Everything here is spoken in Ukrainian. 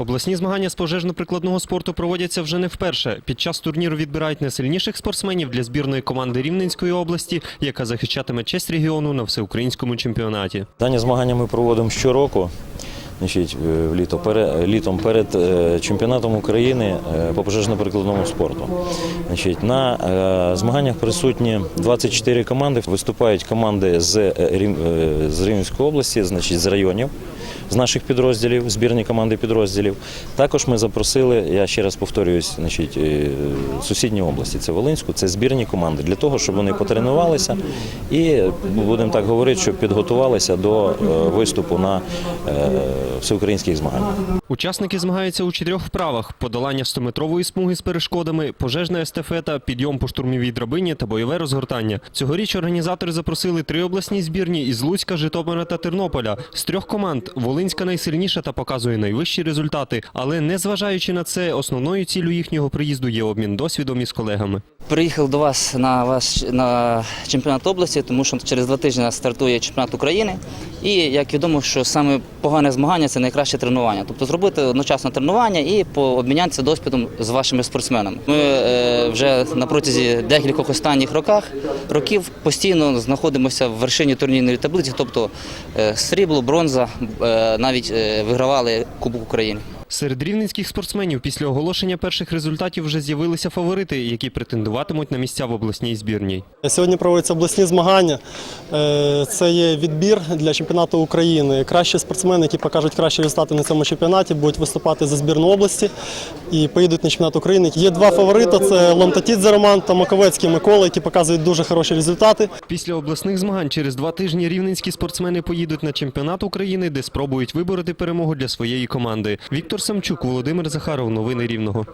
Обласні змагання з пожежно-прикладного спорту проводяться вже не вперше. Під час турніру відбирають найсильніших спортсменів для збірної команди Рівненської області, яка захищатиме честь регіону на всеукраїнському чемпіонаті. Дані змагання ми проводимо щороку. Е, літо, пере- літом перед е, чемпіонатом України е, по пожежно-прикладному спорту. Значить, на змаганнях присутні 24 команди. Виступають команди з Рівненської області, значить, з районів, з наших підрозділів, збірні команди підрозділів. Також ми запросили, я ще раз повторююсь, значить, е, сусідні області, це Волинську, це збірні команди, для того, щоб вони потренувалися і, будемо так говорити, щоб підготувалися до е, виступу на е, всеукраїнських змаганнях. Учасники змагаються у чотирьох вправах: подолання 100-метрової смуги з перешкодами, пожежна естафета, підйом по штурмовій драбині та бойове розгортання. Цьогоріч організатори запросили три обласні збірні із Луцька, Житомира та Тернополя. З трьох команд Волинська найсильніша та показує найвищі результати. Але незважаючи на це, основною ціллю їхнього приїзду є обмін досвідом із колегами. Приїхав до вас на ваш на чемпіонат області, тому що через два тижні стартує чемпіонат України. І як відомо, що саме погане змагання це найкраще тренування. Тобто зробити одночасно тренування і пообмінятися досвідом з вашими спортсменами. Ми е, вже на протязі декількох останніх роках років постійно знаходимося в вершині турнірної таблиці, тобто е, срібло, бронза, е, навіть е, вигравали Кубок України. Серед рівненських спортсменів після оголошення перших результатів вже з'явилися фаворити, які претендуватимуть на місця в обласній збірній. Сьогодні проводяться обласні змагання. Е, Це є відбір для чемпіонату України. Кращі спортсмени, які покажуть кращі результати на цьому чемпіонаті, будуть виступати за збірну області і поїдуть на чемпіонат України. Є два фаворити: це Ломтатідзе Роман та Маковецький Микола, які показують дуже хороші результати. Після обласних змагань через два тижні рівненські спортсмени поїдуть на чемпіонат України, де спробують вибороти перемогу для своєї команди. Віктор Самчук, Володимир Захаров. Новини Рівного.